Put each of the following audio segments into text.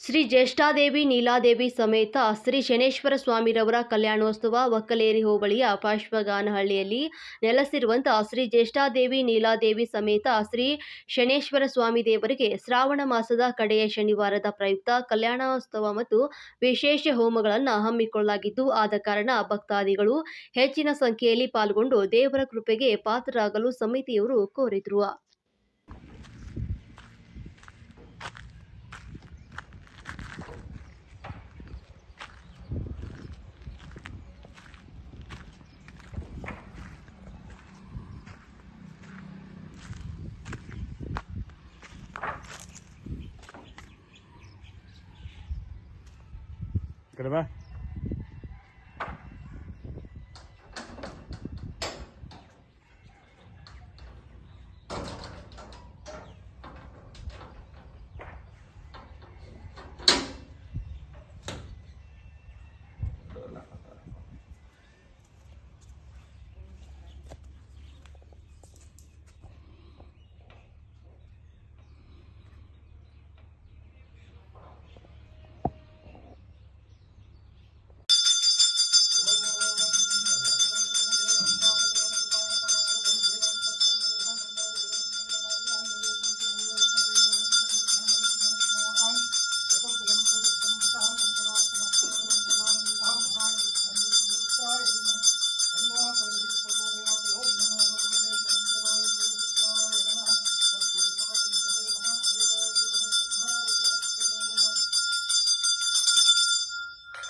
ಶ್ರೀ ಜ್ಯೇಷ್ಠಾದೇವಿ ನೀಲಾದೇವಿ ಸಮೇತ ಶ್ರೀ ಶನೇಶ್ವರ ಸ್ವಾಮಿರವರ ಕಲ್ಯಾಣೋತ್ಸವ ಒಕ್ಕಲೇರಿ ಹೋಬಳಿಯ ಪಾರ್ಶ್ವಗಾನಹಳ್ಳಿಯಲ್ಲಿ ನೆಲೆಸಿರುವಂತಹ ಶ್ರೀ ಜ್ಯೇಷ್ಠಾದೇವಿ ನೀಲಾದೇವಿ ಸಮೇತ ಶ್ರೀ ಶನೇಶ್ವರ ಸ್ವಾಮಿ ದೇವರಿಗೆ ಶ್ರಾವಣ ಮಾಸದ ಕಡೆಯ ಶನಿವಾರದ ಪ್ರಯುಕ್ತ ಕಲ್ಯಾಣೋತ್ಸವ ಮತ್ತು ವಿಶೇಷ ಹೋಮಗಳನ್ನು ಹಮ್ಮಿಕೊಳ್ಳಲಾಗಿದ್ದು, ಆದ ಕಾರಣ ಭಕ್ತಾದಿಗಳು ಹೆಚ್ಚಿನ ಸಂಖ್ಯೆಯಲ್ಲಿ ಪಾಲ್ಗೊಂಡು ದೇವರ ಕೃಪೆಗೆ ಪಾತ್ರರಾಗಲು ಸಮಿತಿಯವರು ಕೋರಿದರು. ಕಡೆ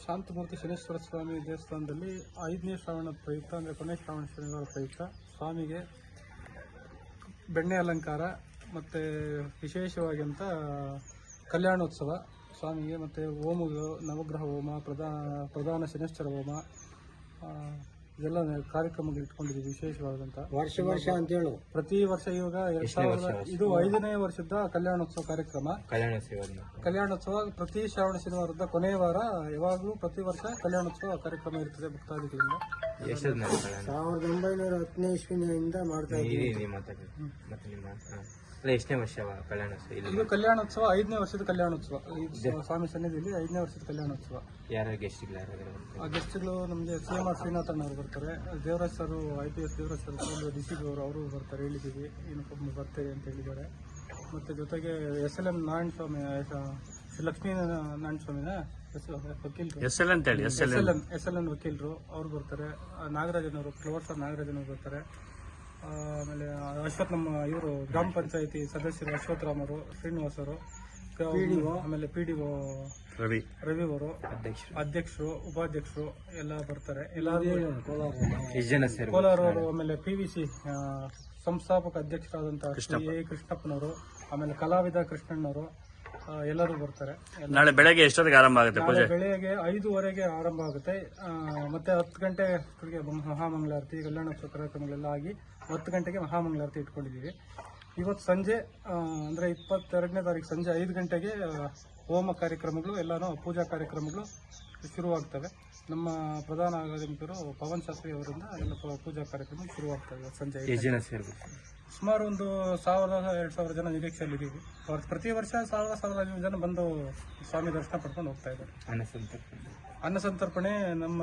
ಶಾಂತಮೂರ್ತಿ ಶನೇಶ್ವರ ಸ್ವಾಮಿ ದೇವಸ್ಥಾನದಲ್ಲಿ ಐದನೇ ಶ್ರಾವಣ ಪ್ರಯುಕ್ತ ಅಂದರೆ ಕೊನೆ ಶ್ರಾವಣ ಶನಿವಾರ ಪ್ರಯುಕ್ತ ಸ್ವಾಮಿಗೆ ಬೆಣ್ಣೆ ಅಲಂಕಾರ ಮತ್ತು ವಿಶೇಷವಾಗಿಂತ ಕಲ್ಯಾಣೋತ್ಸವ. ಸ್ವಾಮಿಗೆ ಮತ್ತು ಹೋಮ ನವಗ್ರಹ ಹೋಮ, ಪ್ರಧಾನ ಪ್ರಧಾನ ಶನೇಶ್ವರ ಹೋಮ ಇದೆಲ್ಲ ಕಾರ್ಯಕ್ರಮಗಳು ಇಟ್ಕೊಂಡಿದ್ದೀವಿ ವಿಶೇಷವಾದಂತ. ವರ್ಷ ವರ್ಷ ಅಂತ ಹೇಳು ಪ್ರತಿ ವರ್ಷ ಇವಾಗ ಎರಡ್ ಸಾವಿರದ ಇದು ಐದನೇ ವರ್ಷದ ಕಲ್ಯಾಣೋತ್ಸವ ಕಾರ್ಯಕ್ರಮ. ಕಲ್ಯಾಣ ಸೇವನೆ ಕಲ್ಯಾಣೋತ್ಸವ ಪ್ರತಿ ಶ್ರಾವಣ ಶನಿವಾರದ ಕೊನೆಯ ವಾರ ಯಾವಾಗಲೂ ಪ್ರತಿ ವರ್ಷ ಕಲ್ಯಾಣೋತ್ಸವ ಕಾರ್ಯಕ್ರಮ ಇರ್ತದೆ ಭಕ್ತಾದಿಗಳಿಂದ. ಸಾವಿರದ ಒಂಬೈನೂರ ಹತ್ತನೇ ಇಸ್ವಿನಿಂದ ಮಾಡ್ತಾ ಇದ್ದೀವಿ ಮತ್ತೆ ನಿಮ್ಮ ಹಾ. ಅಲ್ಲ ಎಷ್ಟನೇ ವರ್ಷ ಕಲ್ಯಾಣ ಇಲ್ಲಿ? ಇದು ಕಲ್ಯಾಣೋತ್ಸವ ಐದನೇ ವರ್ಷದ ಕಲ್ಯಾಣೋತ್ಸವ. ಈ ಸ್ವಾಮಿ ಸನ್ನಿಧಿಯಲ್ಲಿ ಐದನೇ ವರ್ಷದ ಕಲ್ಯಾಣೋತ್ಸವ. ಯಾರ್ಯಾರು ಗೆಸ್ಟ್ಗಳು ಯಾರಾದ್ರು ಆ ಗೆಸ್ಟ್ಗಳು ನಮಗೆ ಸಿ ಎಂ ಆರ್ ಶ್ರೀನಾಥನ್ ಅವರು ಬರ್ತಾರೆ. Devaraj sir I P S Devaraj sir D C ಅವರು ಅವರು ಬರ್ತಾರೆ ಹೇಳಿದ್ದೀವಿ. ಏನಪ್ಪ ಬರ್ತಾರೆ ಅಂತ ಹೇಳಿದ್ದಾರೆ. ಮತ್ತು ಜೊತೆಗೆ S L M Narayana Swamy Lakshmi Narayana ಸ್ವಾಮಿನ? ಎಸ್ ಎಲ್ ಅಂತ ಹೇಳಿ S S L N S L N ವಕೀಲರು ಅವ್ರು ಬರ್ತಾರೆ. ನಾಗರಾಜನವರು ಫ್ಲವರ್ ಸರ್ ನಾಗರಾಜನವರು ಬರ್ತಾರೆ. ಆಮೇಲೆ ಅಶ್ವಥ್ ನಮ್ಮ ಇವರು ಗ್ರಾಮ ಪಂಚಾಯತಿ ಸದಸ್ಯರು ಅಶ್ವಥ್ ರಾಮರು ಶ್ರೀನಿವಾಸ್ ಅವರು ಆಮೇಲೆ P D O Ravi. Ravi ಅವರು ಅಧ್ಯಕ್ಷರು. ಅಧ್ಯಕ್ಷರು ಉಪಾಧ್ಯಕ್ಷರು ಎಲ್ಲ ಬರ್ತಾರೆ. ಎಲ್ಲರೂ ಕೋಲಾರ. ಅವರು ಆಮೇಲೆ ಪಿ ವಿ ಸಿ ಸಂಸ್ಥಾಪಕ ಅಧ್ಯಕ್ಷರಾದಂತಹ ಶ್ರೀ ಎ. ಕೃಷ್ಣಪ್ಪನವರು ಆಮೇಲೆ ಕಲಾವಿದ ಕೃಷ್ಣಣ್ಣವರು ಎಲ್ಲರೂ ಬರ್ತಾರೆ. ನಾಳೆ ಬೆಳಗ್ಗೆ ಎಷ್ಟೊತ್ತಿಗೆ ಆರಂಭ ಆಗುತ್ತೆ ನಾಳೆ ಪೂಜೆ? ಬೆಳಗ್ಗೆ ಐದುವರೆಗೆ ಆರಂಭ ಆಗುತ್ತೆ. ಆ, ಮತ್ತೆ ಹತ್ತು ಗಂಟೆಗೆ ಮಹಾಮಂಗಳಾರತಿ ಕಲ್ಯಾಣ ಕಾರ್ಯಕ್ರಮಗಳೆಲ್ಲ ಆಗಿ ಹತ್ತು ಗಂಟೆಗೆ ಮಹಾಮಂಗಳಾರತಿ ಇಟ್ಕೊಂಡಿದ್ದೀವಿ. ಇವತ್ತು ಸಂಜೆ ಆ, ಅಂದ್ರೆ ಇಪ್ಪತ್ತೆರಡನೇ ತಾರೀಕು ಸಂಜೆ ಐದು ಗಂಟೆಗೆ ಆ, ಹೋಮ ಕಾರ್ಯಕ್ರಮಗಳು ಎಲ್ಲಾನು ಪೂಜಾ ಕಾರ್ಯಕ್ರಮಗಳು ಶುರುವಾಗ್ತವೆ. ನಮ್ಮ ಪ್ರಧಾನ ಆಗಮಿಕರು ಪವನ್ ಶಾಸ್ತ್ರಿ ಅವರಿಂದ ಎಲ್ಲ ಪೂಜಾ ಕಾರ್ಯಕ್ರಮ ಶುರುವಾಗ್ತವೆ ಸಂಜೆ ಐದು ಜನ ಸೇರ್ಬೇಕು. ಸುಮಾರು ಒಂದು ಸಾವಿರದ ಎರಡು ಸಾವಿರ ಜನ ನಿರೀಕ್ಷೆಯಲ್ಲಿ ಇದ್ದೀವಿ. ಅವ್ರು ಪ್ರತಿ ವರ್ಷ ಸಾವಿರ ಸಾವಿರದ ಐನೂರು ಜನ ಬಂದು ಸ್ವಾಮಿ ದರ್ಶನ ಪಡ್ಕೊಂಡು ಹೋಗ್ತಾ ಇದ್ದಾರೆ. ಅನ್ನಸಂತರ್ಪಣೆ ಅನ್ನ ಸಂತರ್ಪಣೆ ನಮ್ಮ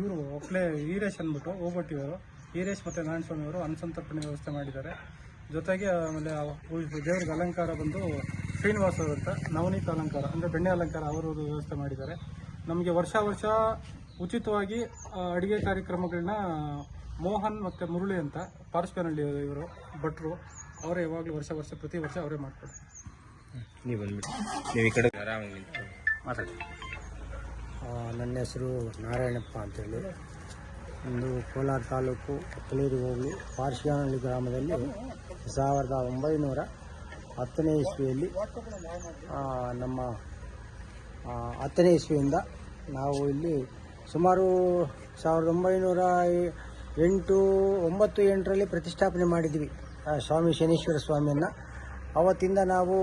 ಇವರು ಒಪ್ಲೆ ವೀರೇಶ್ ಅಂದ್ಬಿಟ್ಟು ಓಬಟ್ಟಿಯವರು ವೀರೇಶ್ ಮತ್ತು ನಾರಾಯಣ ಸ್ವಾಮಿ ಅವರು ಅನ್ನ ಸಂತರ್ಪಣೆ ವ್ಯವಸ್ಥೆ ಮಾಡಿದ್ದಾರೆ. ಜೊತೆಗೆ ಆಮೇಲೆ ದೇವರಿಗೆ ಅಲಂಕಾರ ಬಂದು ಶ್ರೀನಿವಾಸ್ ಅವರು ಅಂತ ನವನೀತ ಅಲಂಕಾರ ಅಂದರೆ ಬೆಣ್ಣೆ ಅಲಂಕಾರ ಅವರು ವ್ಯವಸ್ಥೆ ಮಾಡಿದ್ದಾರೆ. ನಮಗೆ ವರ್ಷ ವರ್ಷ ಉಚಿತವಾಗಿ ಅಡುಗೆ ಕಾರ್ಯಕ್ರಮಗಳನ್ನ ಮೋಹನ್ ಮತ್ತು ಮುರುಳಿ ಅಂತ ಪಾರ್ಶ್ವನಹಳ್ಳಿ ಇವರು ಭಟ್ರು ಅವರೇ ಯಾವಾಗಲೂ ವರ್ಷ ವರ್ಷ ಪ್ರತಿ ವರ್ಷ ಅವರೇ ಮಾಡ್ತಾರೆ ನೀವು ಬಂದ್ಬಿಟ್ಟು ನೀವು ಈ ಕಡೆ ಆರಾಮಾಗಿ ಮಾತಾಡಿ. ನನ್ನ ಹೆಸರು ನಾರಾಯಣಪ್ಪ ಅಂತೇಳಿ. ಒಂದು ಕೋಲಾರ ತಾಲೂಕು ಕಲೂರು ಹೋಬಳಿ ಪಾರ್ಶ್ವನಹಳ್ಳಿ ಗ್ರಾಮದಲ್ಲಿ ಸಾವಿರದ ಒಂಬೈನೂರ ಹತ್ತನೇ ಇಸ್ವಿಯಲ್ಲಿ ನಮ್ಮ ಹತ್ತನೇ ಇಸ್ವಿಯಿಂದ ನಾವು ಇಲ್ಲಿ ಸುಮಾರು ಸಾವಿರದ ಒಂಬೈನೂರ ಎಂಟು, ಒಂಬತ್ತು, ಎಂಟರಲ್ಲಿ ಪ್ರತಿಷ್ಠಾಪನೆ ಮಾಡಿದ್ವಿ ಸ್ವಾಮಿ ಶನೀಶ್ವರ ಸ್ವಾಮಿಯನ್ನು. ಅವತ್ತಿಂದ ನಾವು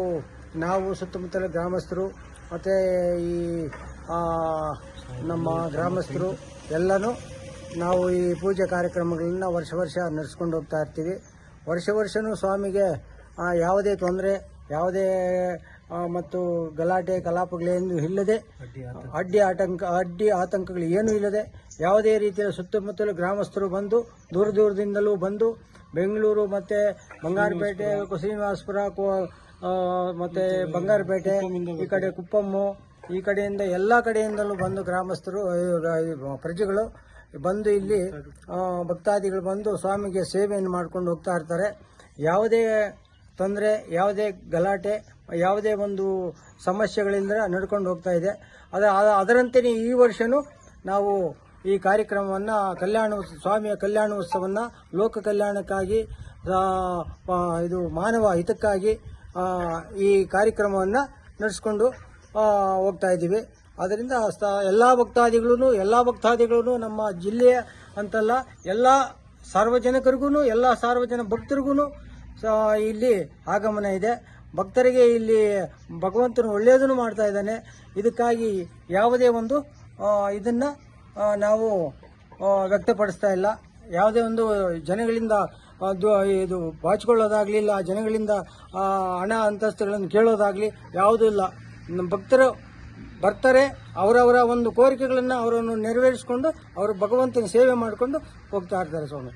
ನಾವು ಸುತ್ತಮುತ್ತಲ ಗ್ರಾಮಸ್ಥರು, ಮತ್ತು ಈ ನಮ್ಮ ಗ್ರಾಮಸ್ಥರು ಎಲ್ಲನೂ ನಾವು ಈ ಪೂಜೆ ಕಾರ್ಯಕ್ರಮಗಳನ್ನ ವರ್ಷ ವರ್ಷ ನಡೆಸ್ಕೊಂಡು ಹೋಗ್ತಾ ಇರ್ತೀವಿ. ವರ್ಷ ವರ್ಷವೂ ಸ್ವಾಮಿಗೆ ಯಾವುದೇ ತೊಂದರೆ ಯಾವುದೇ ಮತ್ತು ಗಲಾಟೆ ಕಲಾಪಗಳೇನು ಇಲ್ಲದೆ ಅಡ್ಡಿ ಆತಂಕ. ಅಡ್ಡಿ ಆತಂಕಗಳು ಏನೂ ಇಲ್ಲದೆ ಯಾವುದೇ ರೀತಿಯ ಸುತ್ತಮುತ್ತಲು ಗ್ರಾಮಸ್ಥರು ಬಂದು ದೂರ ದೂರದಿಂದಲೂ ಬಂದು ಬೆಂಗಳೂರು ಮತ್ತು ಬಂಗಾರಪೇಟೆ ಶ್ರೀನಿವಾಸಪುರ. ಕೋ ಆ, ಮತ್ತೆ ಬಂಗಾರಪೇಟೆ ಈ ಕಡೆ ಕುಪ್ಪಮ್ಮು ಈ ಕಡೆಯಿಂದ ಎಲ್ಲ ಕಡೆಯಿಂದಲೂ ಬಂದು ಗ್ರಾಮಸ್ಥರು ಪ್ರಜೆಗಳು ಬಂದು ಇಲ್ಲಿ ಭಕ್ತಾದಿಗಳು ಬಂದು ಸ್ವಾಮಿಗೆ ಸೇವೆಯನ್ನು ಮಾಡ್ಕೊಂಡು ಹೋಗ್ತಾ ಇರ್ತಾರೆ. ಯಾವುದೇ ತೊಂದರೆ, ಯಾವುದೇ ಗಲಾಟೆ, ಯಾವುದೇ ಒಂದು ಸಮಸ್ಯೆಗಳಿಂದ ನಡ್ಕೊಂಡು ಹೋಗ್ತಾ ಇದೆ. ಅದ, ಅದ- ಅದರಂತೆಯೇ ಈ ವರ್ಷನೂ ನಾವು ಈ ಕಾರ್ಯಕ್ರಮವನ್ನು ಕಲ್ಯಾಣ ಸ್ವಾಮಿಯ ಕಲ್ಯಾಣೋತ್ಸವವನ್ನು ಲೋಕ ಕಲ್ಯಾಣಕ್ಕಾಗಿ ಇದು ಮಾನವ ಹಿತಕ್ಕಾಗಿ ಈ ಕಾರ್ಯಕ್ರಮವನ್ನು ನಡೆಸ್ಕೊಂಡು ಹೋಗ್ತಾ ಇದ್ದೀವಿ. ಅದರಿಂದ ಎಲ್ಲ ಭಕ್ತಾದಿಗಳೂ ಎಲ್ಲ ಭಕ್ತಾದಿಗಳೂ ನಮ್ಮ ಜಿಲ್ಲೆಯ ಅಂತಲ್ಲ, ಎಲ್ಲ ಸಾರ್ವಜನಿಕರಿಗೂ ಎಲ್ಲ ಸಾರ್ವಜನಿಕ ಭಕ್ತರಿಗೂ ಇಲ್ಲಿ ಆಗಮನ ಇದೆ. ಭಕ್ತರಿಗೆ ಇಲ್ಲಿ ಭಗವಂತನು ಒಳ್ಳೆಯದನ್ನು ಮಾಡ್ತಾ ಇದ್ದಾನೆ. ಇದಕ್ಕಾಗಿ ಯಾವುದೇ ಒಂದು ಇದನ್ನು ನಾವು ವ್ಯಕ್ತಪಡಿಸ್ತಾ ಇಲ್ಲ. ಯಾವುದೇ ಒಂದು ಜನಗಳಿಂದ ಇದು ಬಾಚಿಕೊಳ್ಳೋದಾಗಲಿಲ್ಲ, ಜನಗಳಿಂದ ಹಣ ಅಂತಸ್ತುಗಳನ್ನು ಕೇಳೋದಾಗಲಿ ಯಾವುದೂ ಇಲ್ಲ. ಭಕ್ತರು ಬರ್ತಾರೆ, ಅವರವರ ಒಂದು ಕೋರಿಕೆಗಳನ್ನು ಅವರನ್ನು ನೆರವೇರಿಸಿಕೊಂಡು, ಅವರು ಭಗವಂತನ ಸೇವೆ ಮಾಡಿಕೊಂಡು ಹೋಗ್ತಾ ಇರ್ತಾರೆ ಸ್ವಾಮಿ.